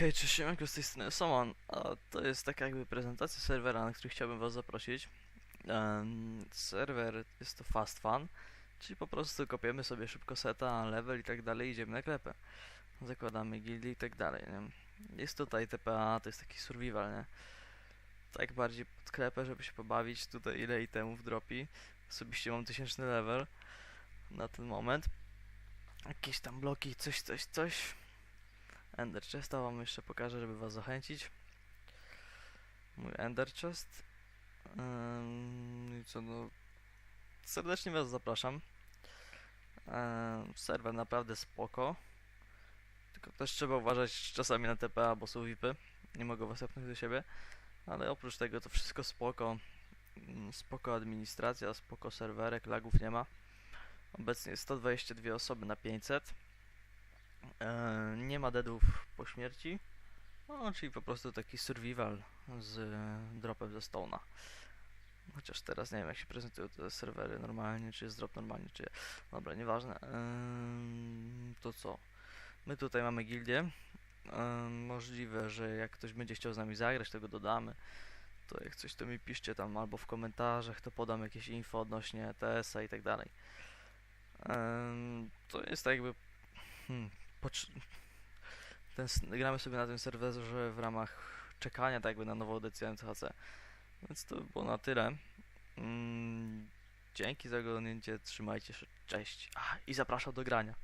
Hej, cześć, siemanko, z tej strony Soman, a to jest taka jakby prezentacja serwera, na który chciałbym was zaprosić. Em, serwer jest to Fast Fun, czyli po prostu kopiemy sobie szybko seta, level i tak dalej, idziemy na klepę. Zakładamy gildie i tak dalej, nie? Jest tutaj TPA, to jest taki survival, nie? Tak bardziej pod klepę, żeby się pobawić, tutaj ile itemów dropi. Osobiście mam tysięczny level na ten moment. Jakieś tam bloki, coś, coś, coś. Ender Chesta wam jeszcze pokażę, żeby was zachęcić. Mój Ender Chest. I co no... Serdecznie was zapraszam. Serwer naprawdę spoko. Tylko też trzeba uważać czasami na TPA, bo są VIPy. Nie mogą was zapnąć do siebie. Ale oprócz tego to wszystko spoko. Ym, Spoko administracja, spoko serwerek, lagów nie ma. Obecnie jest 122 osoby na 500. E, nie ma deadów po śmierci. No, czyli po prostu taki survival z e, dropem ze Stone'a. Chociaż teraz nie wiem jak się prezentują te serwery normalnie, czy jest drop normalnie, czy... Dobra, nieważne. Ym, to co? My tutaj mamy gildię. Ym, możliwe, że jak ktoś będzie chciał z nami zagrać, to go dodamy. To jak coś to mi piszcie tam albo w komentarzach, to podam jakieś info odnośnie TS-a i tak dalej. Ym, to jest tak jakby... Hmm, ten, gramy sobie na tym serwerze w ramach czekania tak jakby na nową edycję MCHC. Więc to by było na tyle. Mm, dzięki za oglądnięcie, trzymajcie się, cześć. A, i zapraszam do grania.